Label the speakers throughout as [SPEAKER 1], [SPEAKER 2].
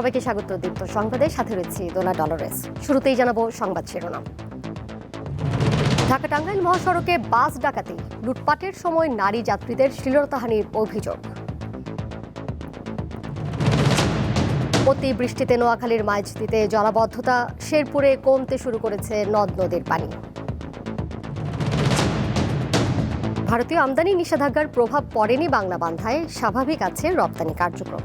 [SPEAKER 1] সবাইকে স্বাগত দীপ্ত সংবাদে। সাথে রয়েছে দোলা ডলরেস। শুরুতেই জানাব সংবাদ শিরোনাম। ঢাকা টাঙ্গাইল মহাসড়কে বাস ডাকাতি, লুটপাটের সময় নারী যাত্রীদের শ্লীলতাহানির অভিযোগ। অতি বৃষ্টিতে নোয়াখালীর মাইজদিতে জলাবদ্ধতা, শেরপুরে কমতে শুরু করেছে নদ নদীর পানি। ভারতীয় আমদানি নিষেধাজ্ঞার প্রভাব পড়েনি বাংলা বান্ধায়, স্বাভাবিক আছে রপ্তানি কার্যক্রম।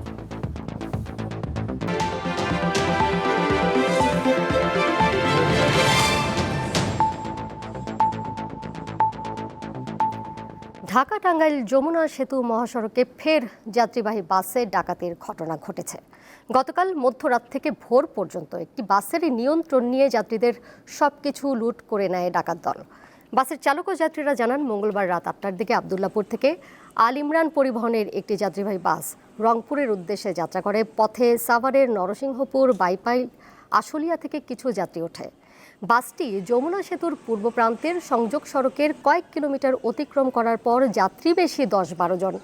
[SPEAKER 1] ঢাকা টাঙ্গাইল যমুনা সেতু মহাসড়কে ফের যাত্রীবাহী বাসে ডাকাতির ঘটনা ঘটেছে। গতকাল মধ্যরাত থেকে ভোর পর্যন্ত একটি বাসের নিয়ন্ত্রণ নিয়ে যাত্রীদের সবকিছু লুট করে নেয় ডাকাত দল। বাসের চালক ও যাত্রীরা জানান, মঙ্গলবার রাত আটটার দিকে আবদুল্লাপুর থেকে আল ইমরান পরিবহনের একটি যাত্রীবাহী বাস রংপুরের উদ্দেশ্যে যাত্রা করে। পথে সাভারের নরসিংহপুর, বাইপাইল, আশুলিয়া থেকে কিছু যাত্রী ওঠে। বাসটি যমুনা সেতুর পূর্ব প্রান্তের সংযোগ সড়কের কয়েক কিলোমিটার অতিক্রম করার পর যাত্রী বেশি দশ বারো জন।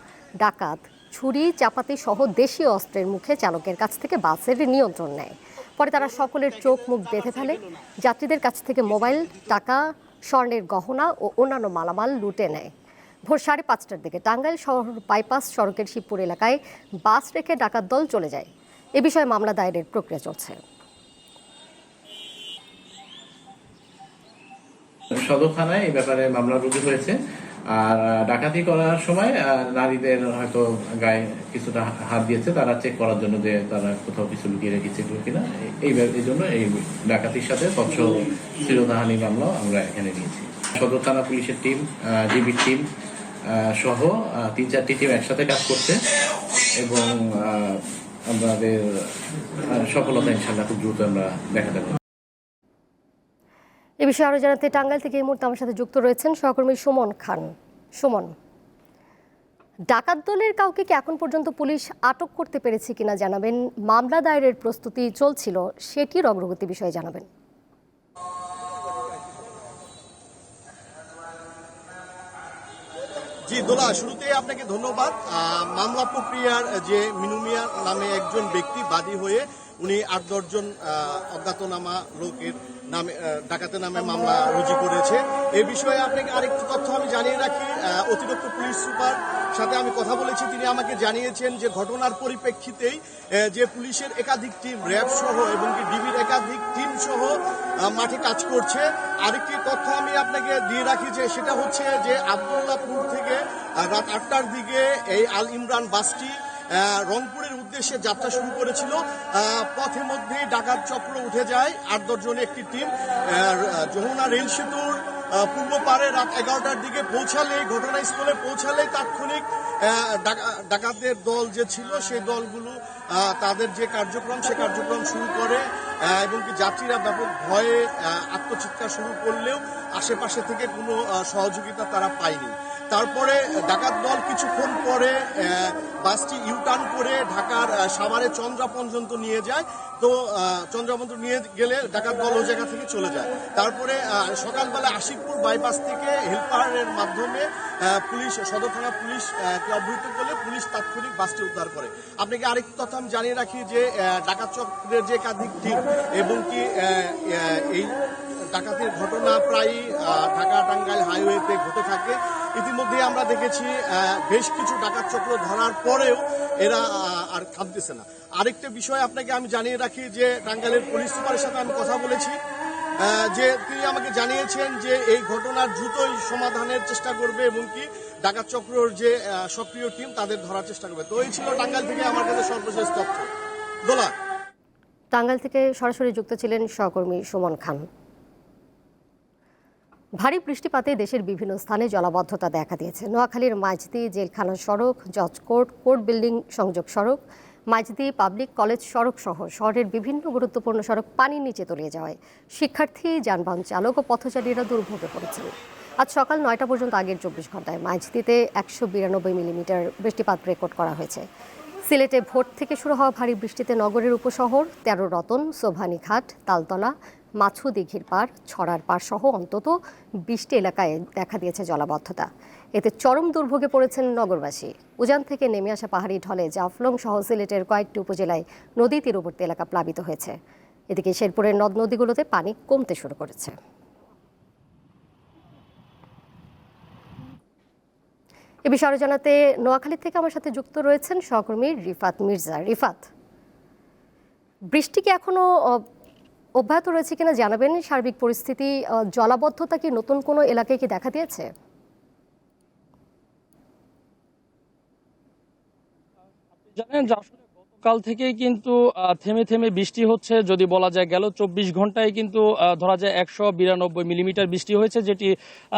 [SPEAKER 1] ডাকাত, ছুরি, চাপাতি সহ দেশীয় অস্ত্রের মুখে চালকের কাছ থেকে বাসের নিয়ন্ত্রণ নেয়। পরে তারা সকলের চোখ মুখ বেঁধে ফেলে। যাত্রীদের কাছ থেকে মোবাইল, টাকা, স্বর্ণের গহনা ও অন্যান্য মালামাল লুটে নেয়। ভোর সাড়ে পাঁচটার দিকে টাঙ্গাইল শহর বাইপাস সড়কের শিবপুর এলাকায় বাস রেখে ডাকাত দল চলে যায়। এ বিষয়ে মামলা দায়েরের প্রক্রিয়া চলছে।
[SPEAKER 2] সদর থানায় এই ব্যাপারে মামলা রুজু হয়েছে। আর ডাকাতি করার সময় নারীদের হয়তো গায়ে কিছুটা হাত দিয়েছে, তারা চেক করার জন্য যে তারা কোথাও কিছু লুকিয়ে রেখেছে কিনা, এই জন্য এই ডাকাতির সাথে স্বচ্ছ শিরোধাহানি মামলাও আমরা এখানে নিয়েছি। সদর থানা পুলিশের টিম জিবির টিম সহ তিন চারটি টিম একসাথে কাজ করছে এবং আমাদের সফলতা ইনশাল্লাহ খুব দ্রুত আমরা পারব
[SPEAKER 1] এ বিষয়ে আরও জানাতে টাঙ্গাইল থেকে এই মুহূর্তে আমার সাথে যুক্ত রয়েছেন সহকর্মী সুমন খান। সুমন, ডাকাত দলের কাউকে কি এখন পর্যন্ত পুলিশ আটক করতে পেরেছে কিনা জানাবেন? মামলা দায়েরের প্রস্তুতি চলছিল, সেটির অগ্রগতি বিষয়ে জানাবেন।
[SPEAKER 3] জি, দোলা, শুরুতেই আপনাকে ধন্যবাদ। মামলা প্রক্রিয়ার যে মিনুমিয়া নামে একজন ব্যক্তি বাদী হয়ে উনি আট দশজন অজ্ঞাতনামা লোকের নামে আহ, ডাকাতের নামে মামলা রুজু করেছে। এ বিষয়ে আপনাকে আরেকটি তথ্য আমি জানিয়ে রাখি অতিরিক্ত পুলিশ সুপার সাথে আমি কথা বলেছি। তিনি আমাকে জানিয়েছেন যে ঘটনার পরিপ্রেক্ষিতেই যে পুলিশের একাধিক টিম র্যাব সহ এবং কি ডিবির একাধিক টিম সহ মাঠে কাজ করছে। আরেকটি তথ্য আমি আপনাকে দিয়ে রাখি যে সেটা হচ্ছে যে আবদুল্লাপুর থেকে রাত আটটার দিকে এই আল ইমরান বাসটি রংপুরের উদ্দেশ্যে যাত্রা শুরু করেছিল। পথে মধ্যেই ডাকাত চক্র উঠে যায়। আট দশজনের একটি টিম যমুনা রেল সেতুর পূর্ব পারে রাত এগারোটার দিকে পৌঁছালে, ঘটনাস্থলে পৌঁছালে তাৎক্ষণিক ডাকাতদের দল যে ছিল, সেই দলগুলো তাদের যে কার্যক্রম, সে কার্যক্রম শুরু করে। এবং কি যাত্রীরা ব্যাপক ভয়ে আত্মচিৎকার শুরু করলেও আশেপাশে থেকে কোনো সহযোগিতা তারা পায়নি। তারপরে ডাকাত দল কিছুক্ষণ পরে বাসটি ইউটার্ন করে ঢাকার সাভারে চন্দ্রা পর্যন্ত নিয়ে যায়। তো আহ, চন্দ্রা পর্যন্ত নিয়ে গেলে ডাকাত দল ওই জায়গা থেকে চলে যায়। তারপরে সকালবেলা আশিকপুর বাইপাস থেকে হেলপারের মাধ্যমে পুলিশ সদর থানা পুলিশ আহ, কে অবহিত করলে পুলিশ তাৎক্ষণিক বাসটি উদ্ধার করে। আপনাকে আরেকটি কথা আমি জানিয়ে রাখি যে ডাকাত চক্রের যে একাধিক টিম এবং কি এই ডাকাতির ঘটনা প্রায় ঢাকা টাঙ্গাইল হাইওয়েতে ঘটে থাকে। ইতিমধ্যে আমরা দেখেছি বেশ কিছু ডাকাত চক্র ধরার পরেও এরা আর থামতেছে না। আরেকটা বিষয় আপনাকে আমি জানিয়ে রাখি যে টাঙ্গাইলের পুলিশ সুপারের সাথে আমি কথা বলেছি যে তিনি আমাকে জানিয়েছেন যে এই ঘটনার দ্রুতই সমাধানের চেষ্টা করবে এবং কি ডাকাত চক্রর যে সক্রিয় টিম তাদের ধরার চেষ্টা করবে। তো এই ছিল টাঙ্গাইল থেকে আমার কাছে সর্বশেষ তথ্য। দোলা
[SPEAKER 1] টাঙ্গাইল থেকে সরাসরি যুক্ত ছিলেন সহকর্মী সুমন খান। ভারী বৃষ্টিপাতে দেশের বিভিন্ন স্থানে জলাবদ্ধতা দেখা দিয়েছে। নোয়াখালীর মাঝদি জেলখানা সড়ক জজ কোর্ট বিল্ডিং, সংযোগ সড়ক, মাঝদি পাবলিক কলেজ সড়ক সহ শহরের বিভিন্ন গুরুত্বপূর্ণ সড়ক পানির নিচে তলিয়ে যাওয়ায় শিক্ষার্থী, যানবাহন চালক ও পথচারীরা দুর্ভোগে পড়েছেন। আজ সকাল নয়টা পর্যন্ত আগের চব্বিশ ঘন্টায় মাঝদিতে একশো বিরানব্বই মিলিমিটার বৃষ্টিপাত রেকর্ড করা হয়েছে। সিলেটে ভোট থেকে শুরু হওয়া ভারী বৃষ্টিতে নগরের উপশহর, তেরো রতন সোভানীঘাট তালতলা মাছু দিঘির পার, ছড়ার পার সহ অন্তত বিশটি এলাকায় দেখা দিয়েছে জলাবদ্ধতা। এতে চরম দুর্ভোগে পড়েছেন নগরবাসী। উজান থেকে নেমে আসা পাহাড়ি ঢলে জাফলং সহ সিলেটের কয়েকটি উপজেলায় নদী তীরবর্তী এলাকা প্লাবিত হয়েছে। এদিকে শেরপুরের নদ নদীগুলোতে পানি কমতে শুরু করেছে। এ বিষয়ে আরও জানাতে নোয়াখালী থেকে আমার সাথে যুক্ত রয়েছেন সহকর্মী রিফাত মির্জা। রিফাত, বৃষ্টি কি এখনও অব্যাহত রয়েছে কিনা জানাবেন। সার্বিক পরিস্থিতি জলাবদ্ধতা কি নতুন কোনো এলাকায় কি দেখা দিয়েছে?
[SPEAKER 4] জানেন গতকাল থেকেই কিন্তু থেমে থেমে বৃষ্টি হচ্ছে। যদি বলা যায় গেল চব্বিশ ঘন্টায় কিন্তু ধরা যায় একশো বিরানব্বই মিলিমিটার বৃষ্টি হয়েছে, যেটি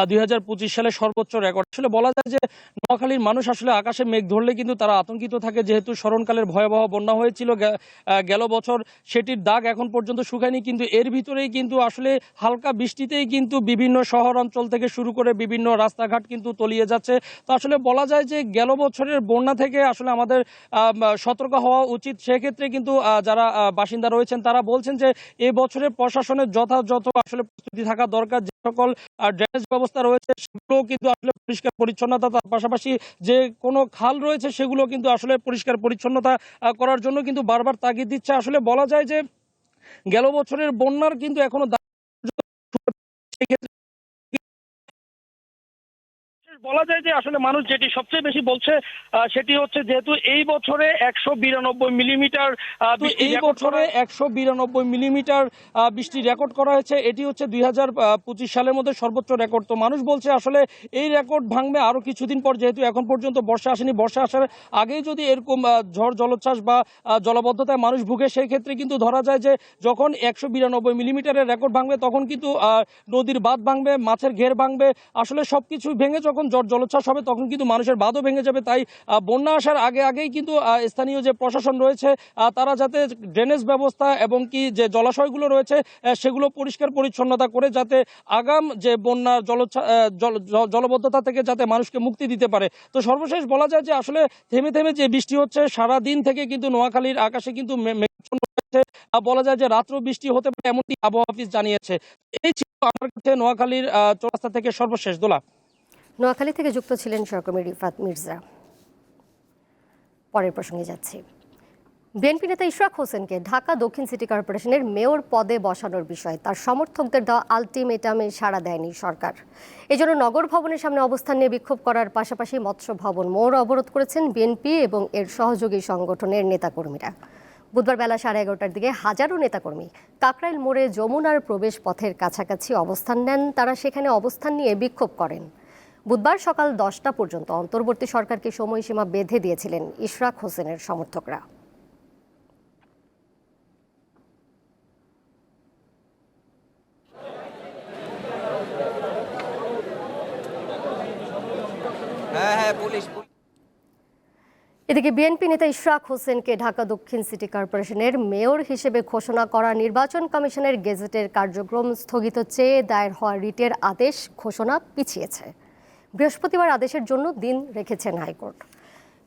[SPEAKER 4] দুই হাজার পঁচিশ সালে সর্বোচ্চ রেকর্ড। আসলে বলা যায় যে নোয়াখালীর মানুষ আসলে আকাশে মেঘ ধরলে কিন্তু তারা আতঙ্কিত থাকে, যেহেতু স্মরণকালের ভয়াবহ বন্যা হয়েছিল। গেল বছর সেটির দাগ এখন পর্যন্ত শুকায়নি, কিন্তু এর ভিতরেই কিন্তু আসলে হালকা বৃষ্টিতেই কিন্তু বিভিন্ন শহর অঞ্চল থেকে শুরু করে বিভিন্ন রাস্তাঘাট কিন্তু তলিয়ে যাচ্ছে। তো আসলে বলা যায় যে গেল বছরের বন্যা থেকে আসলে আমাদের সতর্ক হওয়া উচিত। সেক্ষেত্রে কিন্তু যারা বাসিন্দা রয়েছেন, তারা বলছেন যে এ বছরের প্রশাসনের যথাযথ আসলে প্রস্তুতি থাকা দরকার। যে সকল ড্রেনেজ ব্যবস্থা রয়েছে, সেগুলো কিন্তু আসলে পরিষ্কার পরিচ্ছন্নতা তার পাশাপাশি যে কোনো খাল রয়েছে, সেগুলো কিন্তু আসলে পরিষ্কার পরিচ্ছন্নতা করার জন্য কিন্তু বারবার তাগিদ দিচ্ছে। আসলে বলা যায় যে গেল বছরের বন্যার কিন্তু এখনও সেক্ষেত্রে বলা যায় যে আসলে মানুষ যেটি সবচেয়ে বেশি বলছে সেটি হচ্ছে যেহেতু এই বছরে একশো বিরানব্বই মিলিমিটার এই বছরে একশো বিরানব্বই মিলিমিটার বৃষ্টি রেকর্ড করা হয়েছে। এটি হচ্ছে দুই হাজার পঁচিশ সালের মধ্যে সর্বোচ্চ রেকর্ড তো মানুষ বলছে আসলে এই রেকর্ড ভাঙবে আরও কিছুদিন পর যেহেতু এখন পর্যন্ত বর্ষা আসেনি। বর্ষা আসার আগেই যদি এরকম ঝড় জলোচ্ছ্বাস বা জলবদ্ধতায় মানুষ ভুগে সেই ক্ষেত্রে কিন্তু ধরা যায় যে যখন একশো বিরানব্বই মিলিমিটারের রেকর্ড ভাঙবে তখন কিন্তু নদীর বাঁধ ভাঙবে মাছের ঘের ভাঙবে। আসলে সবকিছু ভেঙে যখন ঝড় জলোচ্ছ্বাস হবে তখন কিন্তু মানুষের বাঁধও ভেঙে যাবে। তাই বন্যা আসার আগে আগেই কিন্তু স্থানীয় যে প্রশাসন রয়েছে তারা যাতে ড্রেনেজ ব্যবস্থা এবং কি যে জলাশয়গুলো রয়েছে সেগুলো পরিষ্কার পরিচ্ছন্নতা করে যাতে আগাম যে বন্যার জলোচ্ছা আহ, জল- জলবদ্ধতা থেকে যাতে মানুষকে মুক্তি দিতে পারে। তো সর্বশেষ বলা যায় যে আসলে থেমে থেমে যে বৃষ্টি হচ্ছে সারা দিন থেকে কিন্তু নোয়াখালীর আকাশে কিন্তু বলা যায় যে রাত্র বৃষ্টি হতে পারে এমনটি আবহাওয়া অফিস জানিয়েছে। এই ছিল আমার কাছে নোয়াখালীর চৌরাস্তা থেকে সর্বশেষ দোলা।
[SPEAKER 1] নোয়াখালী থেকে যুক্ত ছিলেন সহকর্মী রিফাত মির্জা। পরের প্রসঙ্গে যাচ্ছি। বিএনপি নেতা ইশরাক হোসেনকে ঢাকা দক্ষিণ সিটি কর্পোরেশনের মেয়র পদে বসানোর বিষয়ে তার সমর্থকদের দেওয়া আলটিমেটামে সাড়া দেয়নি সরকার। এজন্য নগর ভবনের সামনে অবস্থান নিয়ে বিক্ষোভ করার পাশাপাশি মৎস্য ভবন মোড় অবরোধ করেছেন বিএনপি এবং এর সহযোগী সংগঠনের নেতাকর্মীরা। বুধবার বেলা সাড়ে এগারোটার দিকে হাজারো নেতাকর্মী কাকরাইল মোড়ে যমুনার প্রবেশ পথের কাছাকাছি অবস্থান নেন। তারা সেখানে অবস্থান নিয়ে বিক্ষোভ করেন। বুধবার সকাল দশটা পর্যন্ত অন্তর্বর্তী সরকারকে সময়সীমা বেঁধে দিয়েছিলেন ইশরাক হোসেনের সমর্থকরা
[SPEAKER 5] হ্যাঁ হ্যাঁ।
[SPEAKER 1] এদিকে বিএনপি নেতা ইশরাক হোসেনকে ঢাকা দক্ষিণ সিটি কর্পোরেশনের মেয়র হিসেবে ঘোষণা করা নির্বাচন কমিশনের গেজেটের কার্যক্রম স্থগিত চেয়ে দায়ের হওয়া রিটের আদেশ ঘোষণা পিছিয়েছে বৃহস্পতিবার আদেশের জন্য দিন রেখেছেন হাইকোর্ট।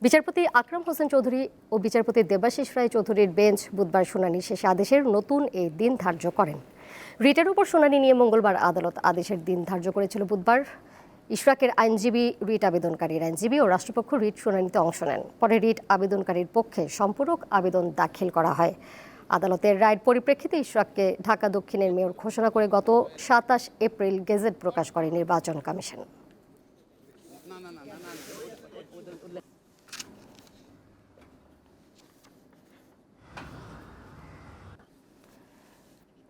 [SPEAKER 1] বিচারপতি আকরাম হোসেন চৌধুরী ও বিচারপতি দেবাশিস রায় চৌধুরীর বেঞ্চ বুধবার শুনানি শেষে আদেশের নতুন এই দিন ধার্য করেন। রিটের উপর শুনানি নিয়ে মঙ্গলবার আদালত আদেশের দিন ধার্য করেছিল বুধবার। ইশরাকের আইনজীবী রিট আবেদনকারীর আইনজীবী ও রাষ্ট্রপক্ষ রিট শুনানিতে অংশ নেন। পরে রিট আবেদনকারীর পক্ষে সম্পূরক আবেদন দাখিল করা হয়। আদালতের রায়ের পরিপ্রেক্ষিতে ইশরাককে ঢাকা দক্ষিণের মেয়র ঘোষণা করে গত সাতাশ এপ্রিল গেজেট প্রকাশ করে নির্বাচন কমিশন।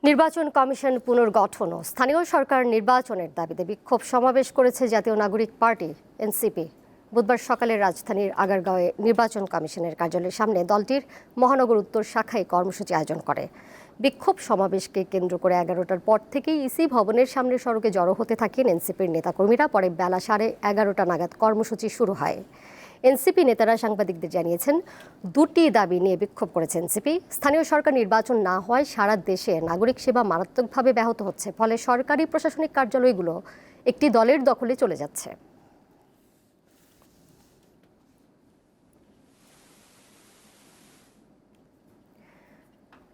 [SPEAKER 1] নির্বাচন কমিশন পুনর্গঠন ও স্থানীয় সরকার নির্বাচনের দাবিতে বিক্ষোভ সমাবেশ করেছে জাতীয় নাগরিক পার্টি, এনসিপি। বুধবার সকালে রাজধানীর আগারগাঁওয়ে নির্বাচন কমিশনের কার্যালয়ের সামনে দলটির মহানগর উত্তর শাখায় কর্মসূচি আয়োজন করে। বিক্ষোভ সমাবেশকে কেন্দ্র করে এগারোটার পর থেকেই ইসি ভবনের সামনে সড়কে জড়ো হতে থাকেন এনসিপির নেতাকর্মীরা। পরে বেলা সাড়ে এগারোটা নাগাদ কর্মসূচি শুরু হয়। এনসিপি নেতারা সাংবাদিকদের জানিয়েছেন, দুটি দাবি নিয়ে বিক্ষোভ করেছে এনসিপি। স্থানীয় সরকার নির্বাচন না হওয়ায় সারা দেশে নাগরিক সেবা মারাত্মকভাবে ব্যাহত হচ্ছে, ফলে সরকারি প্রশাসনিক কার্যালয়গুলো একটি দলের দখলে চলে যাচ্ছে।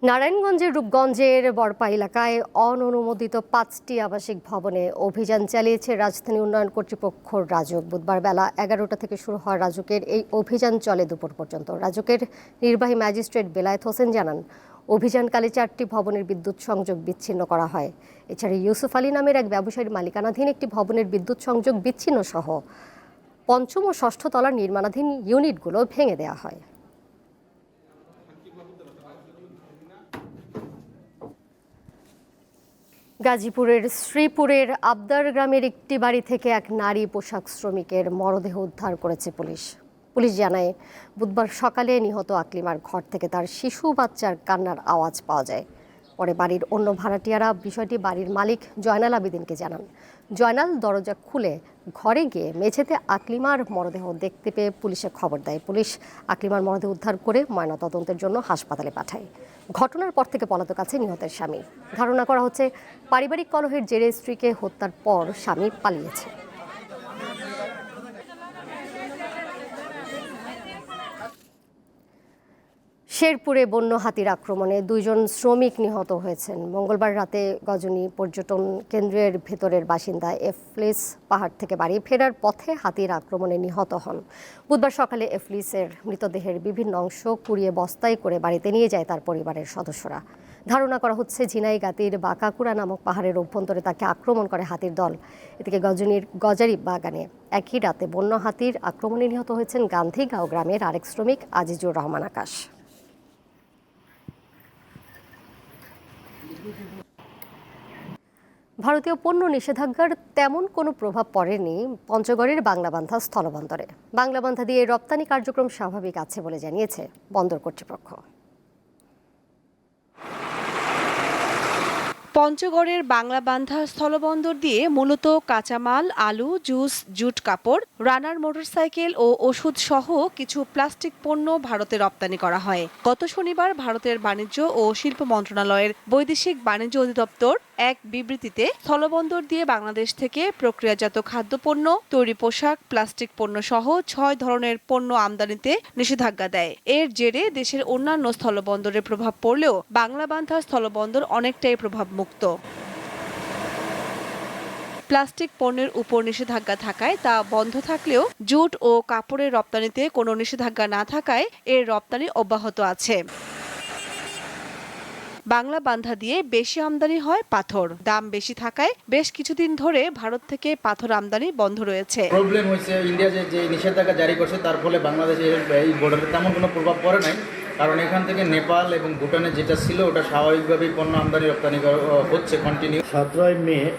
[SPEAKER 1] নারায়ণগঞ্জের রূপগঞ্জের বরপা এলাকায় অননুমোদিত পাঁচটি আবাসিক ভবনে অভিযান চালিয়েছে রাজধানী উন্নয়ন কর্তৃপক্ষ রাজুক। বুধবার বেলা এগারোটা থেকে শুরু হওয়া রাজুকের এই অভিযান চলে দুপুর পর্যন্ত। রাজুকের নির্বাহী ম্যাজিস্ট্রেট বেলায়েত হোসেন জানান, অভিযানকালে চারটি ভবনের বিদ্যুৎ সংযোগ বিচ্ছিন্ন করা হয়। এছাড়া ইউসুফ আলী নামের এক ব্যবসায়ীর মালিকানাধীন একটি ভবনের বিদ্যুৎ সংযোগ বিচ্ছিন্ন সহ পঞ্চম ও ষষ্ঠ তলার নির্মাণাধীন ইউনিটগুলো ভেঙে দেওয়া হয়। গাজীপুরের শ্রীপুরের আবদার গ্রামের একটি বাড়ি থেকে এক নারী পোশাক শ্রমিকের মরদেহ উদ্ধার করেছে পুলিশ। পুলিশ জানায়, বুধবার সকালে নিহত আকলিমার ঘর থেকে তার শিশু বাচ্চার কান্নার আওয়াজ পাওয়া যায়। পরে বাড়ির অন্য ভাড়াটিয়ারা বিষয়টি বাড়ির মালিক জয়নাল আবেদিনকে জানান। জয়নাল দরজা খুলে ঘরে গিয়ে মেঝেতে আকলিমার মরদেহ দেখতে পেয়ে পুলিশে খবর দেয়। পুলিশ আকলিমার মরদেহ উদ্ধার করে ময়নাতদন্তের জন্য হাসপাতালে পাঠায়। ঘটনার পর থেকে পলাতক আছে নিহতের স্বামী। ধারণা করা হচ্ছে, পারিবারিক কলহের জেরে স্ত্রীকে হত্যার পর স্বামী পালিয়েছে। শেরপুরে বন্য হাতির আক্রমণে দুইজন শ্রমিক নিহত হয়েছেন। মঙ্গলবার রাতে গজনী পর্যটন কেন্দ্রের ভেতরের বাসিন্দা এফলিস পাহাড় থেকে বাড়ি ফেরার পথে হাতির আক্রমণে নিহত হন। বুধবার সকালে এফলিসের মৃতদেহের বিভিন্ন অংশ কুড়িয়ে বস্তায় করে বাড়িতে নিয়ে যায় তার পরিবারের সদস্যরা। ধারণা করা হচ্ছে ঝিনাই গাতির বাঁকাকুড়া নামক পাহাড়ের অভ্যন্তরে তাকে আক্রমণ করে হাতির দল। এদিকে গজনীর গজারি বাগানে একই রাতে বন্য হাতির আক্রমণে নিহত হয়েছেন গান্ধীগাঁও গ্রামের আরেক শ্রমিক আজিজুর রহমান আকাশ। ভারতীয় পণ্য নিষেধাজ্ঞার তেমন কোনো প্রভাব পড়েনি পঞ্চগড়ের বাংলাবান্ধা স্থলবন্দরে। বাংলাবান্ধা দিয়ে রপ্তানি কার্যক্রম স্বাভাবিক আছে বলে জানিয়েছে বন্দর কর্তৃপক্ষ।
[SPEAKER 6] পঞ্চগড়ের বাংলাবান্ধা স্থলবন্দর দিয়ে মূলত কাঁচামাল, আলু, জুস, জুট কাপড়, রানার মোটরসাইকেল ও ওষুধ সহ কিছু প্লাস্টিক পণ্য ভারতে রপ্তানি করা হয়। গত শনিবার ভারতের বাণিজ্য ও শিল্প মন্ত্রণালয়ের বৈদেশিক বাণিজ্য অধিদপ্তর এক বিবৃতিতে স্থলবন্দর দিয়ে বাংলাদেশ থেকে প্রক্রিয়াজাত খাদ্যপণ্য, তৈরি পোশাক, প্লাস্টিক পণ্য সহ ছয় ধরনের পণ্য আমদানিতে নিষেধাজ্ঞা দেয়। এর জেরে দেশের অন্যান্য স্থলবন্দরে প্রভাব পড়লেও বাংলাবান্ধা স্থলবন্দর অনেকটাই প্রভাব মুক্ত প্লাস্টিক পণ্যের উপর নিষেধাজ্ঞা থাকায় তা বন্ধ থাকলেও জুট ও কাপড়ের রপ্তানিতে কোনো নিষেধাজ্ঞা না থাকায় এর রপ্তানি অব্যাহত আছে। বাংলা বান্ধা দিয়ে বেশি আমদানি হয় পাথর। দাম বেশি থাকায় বেশ কিছুদিন ধরে ভারত থেকে পাথর আমদানি বন্ধ রয়েছে।
[SPEAKER 7] প্রবলেম হয়েছে ইন্ডিয়া যে নিষেধাজ্ঞা জারি করছে তার ফলে বাংলাদেশের এই বর্ডারে তেমন কোনো প্রভাব পড়ে নাই। কারণ এখান থেকে নেপাল এবং ভুটানে যেটা ছিল ওটা স্বাভাবিকভাবেই পণ্য আমদানি রপ্তানি করা- হচ্ছে কন্টিনিউ
[SPEAKER 8] সতেরোই মে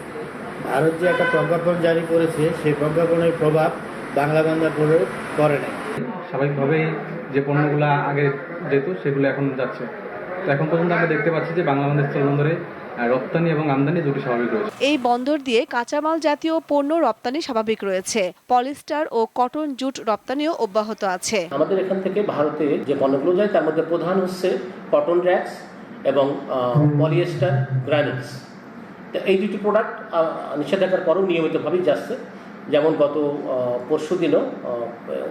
[SPEAKER 8] ভারত যে একটা প্রজ্ঞাপন জারি করেছে সেই প্রজ্ঞাপনের প্রভাব বাংলা বাংলা করে করে নাই।
[SPEAKER 9] স্বাভাবিকভাবেই যে পণ্যগুলো আগে যেত সেগুলো এখন যাচ্ছে। তো এখন পর্যন্ত আমরা দেখতে পাচ্ছি যে বাংলাদেশ স্থলবন্দরে রপ্তানি এবং আমদানি দুটি স্বাভাবিক রয়েছে।
[SPEAKER 6] এই বন্দর দিয়ে কাঁচামাল জাতীয় পণ্য রপ্তানি স্বাভাবিক রয়েছে। পলিস্টার ও কটন জুট রপ্তানিও অব্যাহত আছে।
[SPEAKER 10] আমাদের এখান থেকে ভারতে যে পণ্যগুলো যায় তার মধ্যে প্রধান হচ্ছে কটন র্যাক্স এবং পলিয়েস্টার গ্রানুলস। তো এই দুটি প্রোডাক্ট নিষেধাজ্ঞার পরেও নিয়মিতভাবেই যাচ্ছে। যেমন গত পরশু দিনও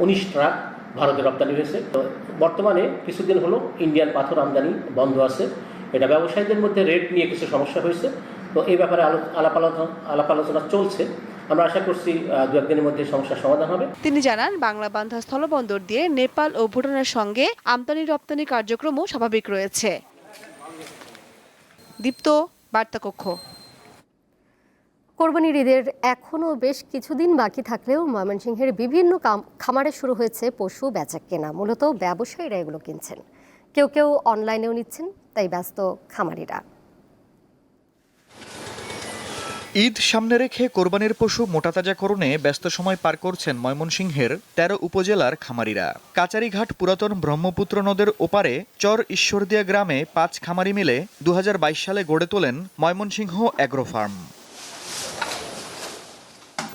[SPEAKER 10] উনিশ ট্রাক ভারতে রপ্তানি হয়েছে। তো বর্তমানে কিছুদিন হলো ইন্ডিয়ান পাথর আমদানি বন্ধ আছে। এটা ব্যবসায়ীদের মধ্যে রেট নিয়ে কিছু সমস্যা হয়েছে। তো এই ব্যাপারে আলো- আলাপ আলোচনা আলাপ আলোচনা চলছে। আমরা আশা করছি দু একদিনের মধ্যে সমস্যার সমাধান হবে।
[SPEAKER 6] তিনি জানান বাংলাবান্ধা স্থলবন্দর দিয়ে নেপাল ও ভুটানের সঙ্গে আমদানি রপ্তানি কার্যক্রমও স্বাভাবিক রয়েছে। দীপ্ত, বার্তাকক্ষ।
[SPEAKER 1] কোরবানির ঈদের এখনও বেশ কিছুদিন বাকি থাকলেও ময়মনসিংহের বিভিন্ন খামারে শুরু হয়েছে পশু বেচা কেনা। মূলত ব্যবসায়ীরা এগুলো কিনছেন। কেউ কেউ অনলাইনেও নিচ্ছেন, তাই ব্যস্ত খামারিরা।
[SPEAKER 11] ঈদ সামনে রেখে কোরবানির পশু মোটাতাজাকরণে ব্যস্ত সময় পার করছেন ময়মনসিংহের তেরো উপজেলার খামারিরা। কাচারিঘাট পুরাতন ব্রহ্মপুত্র নদের ওপারে চর ঈশ্বরদিয়া গ্রামে পাঁচ খামারি মিলে দু হাজার বাইশ সালে গড়ে তোলেন ময়মনসিংহ অ্যাগ্রো ফার্ম।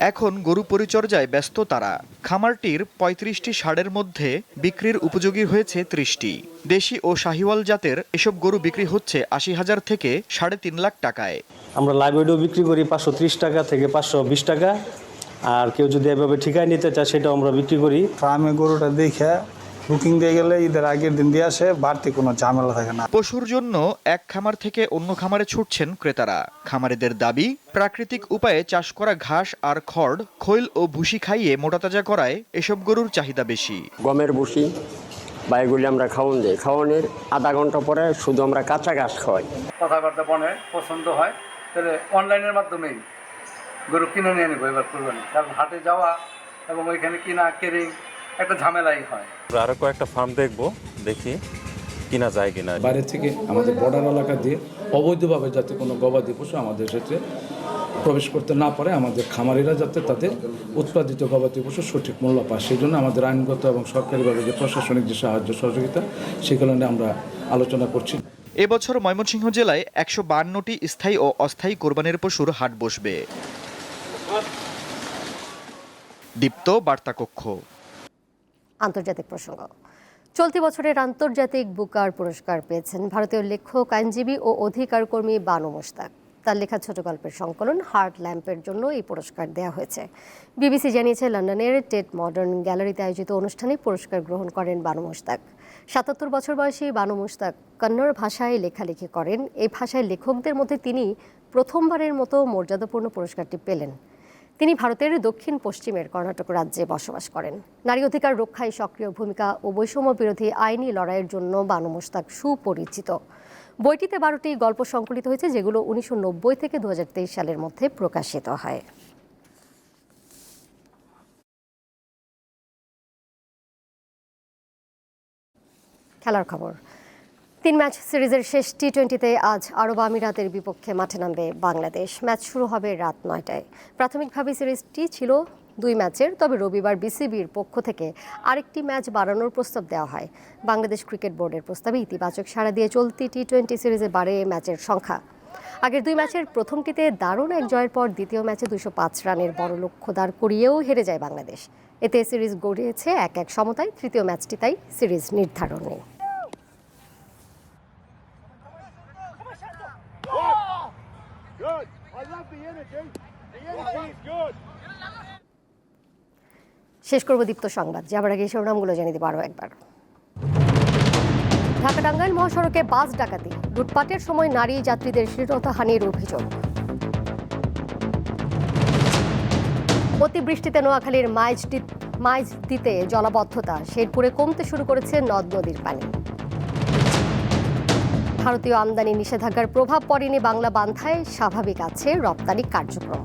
[SPEAKER 11] এখন গরু পরিচর্যায় ব্যস্ত তারা। খামারটির পঁয়ত্রিশটি ষাঁড়ের মধ্যে বিক্রির উপযোগী হয়েছে ত্রিশটি। দেশি ও শাহিওয়াল জাতের এসব গরু বিক্রি হচ্ছে আশি হাজার থেকে সাড়ে তিন লাখ টাকায়।
[SPEAKER 12] আমরা লাইভ ওয়েটও বিক্রি করি পাঁচশো ত্রিশ টাকা থেকে পাঁচশো বিশ টাকা। আর কেউ যদি এভাবে ঠিকায় নিতে চায় সেটাও আমরা বিক্রি করি।
[SPEAKER 8] ফার্মে গরুটা দেখে
[SPEAKER 12] বুকিং দিয়ে গেলে ঈদের আগের দিন দিয়ে আসে বাড়তি কোনো ঝামেলা থাকে না।
[SPEAKER 11] পশুর জন্য এক খামার থেকে অন্য খামারে ছুটছেন ক্রেতারা। খামারিদের দাবি প্রাকৃতিক উপায়ে চাষ করা ঘাস আর খড় খৈল ও ভুসি খাইয়ে মোটাতাজা করায় এসব গরুর চাহিদা বেশি।
[SPEAKER 13] গমের ভুসি বা এগুলি আমরা খাওয়ান দিই। খাওয়ানোর আধা ঘণ্টা পরে শুধু আমরা কাঁচা ঘাস খাওয়াই।
[SPEAKER 9] কথাবার্তা বনে পছন্দ হয় তাহলে অনলাইনের মাধ্যমেই গরু কিনে নিয়ে নেব এবার কুরবানি। কারণ হাটে যাওয়া এবং ওইখানে কিনা কেরিং একটা ঝামেলাই হয়।
[SPEAKER 14] আরও কয়েকটা ফার্ম দেখব দেখি কিনা যায় কিনা।
[SPEAKER 8] বাইরে থেকে আমাদের বর্ডার এলাকা দিয়ে অবৈধভাবে যাতে কোনো গবাদি পশু আমাদের ক্ষেত্রে প্রবেশ করতে না পারে আমাদের খামারিরা যাতে তাদের উৎপাদিত গবাদি পশু সঠিক মূল্য পায়। সেই জন্য আমাদের আইনগত এবং সরকারিভাবে যে প্রশাসনিক যে সাহায্য সহযোগিতা সে কারণে আমরা আলোচনা করছি।
[SPEAKER 11] এবছর ময়মনসিংহ জেলায় একশো বান্নটি স্থায়ী ও অস্থায়ী কোরবানির পশুর হাট বসবে। দীপ্ত বার্তা কক্ষ
[SPEAKER 1] আন্তর্জাতিক প্রসঙ্গ। চলতি বছরের আন্তর্জাতিক বুকার পুরস্কার পেয়েছেন ভারতীয় লেখক, আইনজীবী ও অধিকার কর্মী বানু মোশতাক। তার লেখা ছোট গল্পের সংকলন হার্ট ল্যাম্পের জন্য এই পুরস্কার দেওয়া হয়েছে। বিবিসি জানিয়েছে, লন্ডনের টেট মডার্ন গ্যালারিতে আয়োজিত অনুষ্ঠানে পুরস্কার গ্রহণ করেন বানু মোশতাক। সাতাত্তর বছর বয়সী বানু মোশতাক কন্নড় ভাষায় লেখালেখি করেন। এই ভাষায় লেখকদের মধ্যে তিনি প্রথমবারের মতো মর্যাদাপূর্ণ পুরস্কারটি পেলেন। তিনি ভারতের দক্ষিণ পশ্চিমের কর্ণাটক রাজ্যে বসবাস করেন। নারী অধিকার রক্ষায় সক্রিয় ভূমিকা ও বৈষম্য বিরোধী আইনি লড়াইয়ের জন্য বানু মোশতাক সুপরিচিত। বইটিতে বারোটি গল্প সংকলিত হয়েছে, যেগুলো উনিশশো নব্বই থেকে দু হাজার তেইশ সালের মধ্যে প্রকাশিত হয়। খেলার খবর। তিন ম্যাচ সিরিজের শেষ টি টোয়েন্টিতে আজ আরব আমিরাতের বিপক্ষে মাঠে নামবে বাংলাদেশ। ম্যাচ শুরু হবে রাত নয়টায়। প্রাথমিকভাবে সিরিজটি ছিল দুই ম্যাচের, তবে রবিবার বিসিবির পক্ষ থেকে আরেকটি ম্যাচ বাড়ানোর প্রস্তাব দেওয়া হয়। বাংলাদেশ ক্রিকেট বোর্ডের প্রস্তাবে ইতিবাচক সাড়া দিয়ে চলতি টি টোয়েন্টি সিরিজে বাড়ে ম্যাচের সংখ্যা। আগের দুই ম্যাচের প্রথমটিতে দারুণ এক জয়ের পর দ্বিতীয় ম্যাচে দুশো পাঁচ রানের বড় লক্ষ্য দাঁড় করিয়েও হেরে যায় বাংলাদেশ। এতে সিরিজ গড়িয়েছে এক এক সমতায়, তৃতীয় ম্যাচটি তাই সিরিজ নির্ধারণে। শেষ করব দীপ্ত সংবাদ। যাবার আগে শিরোনামগুলো জানিয়ে দেবো আরও একবার। ঢাকা টাঙ্গাইল মহাসড়কে বাস ডাকাতি, লুটপাটের সময় নারী যাত্রীদের হানির অভিযোগ। অতিবৃষ্টিতে নোয়াখালীর মাইজ মাইজ দিতে জলাবদ্ধতা, শেরপুরে কমতে শুরু করেছে নদ নদীর পানি। ভারতীয় আমদানি নিষেধাজ্ঞার প্রভাব পড়েনি বাংলা বান্ধায় স্বাভাবিক আছে রপ্তানি কার্যক্রম।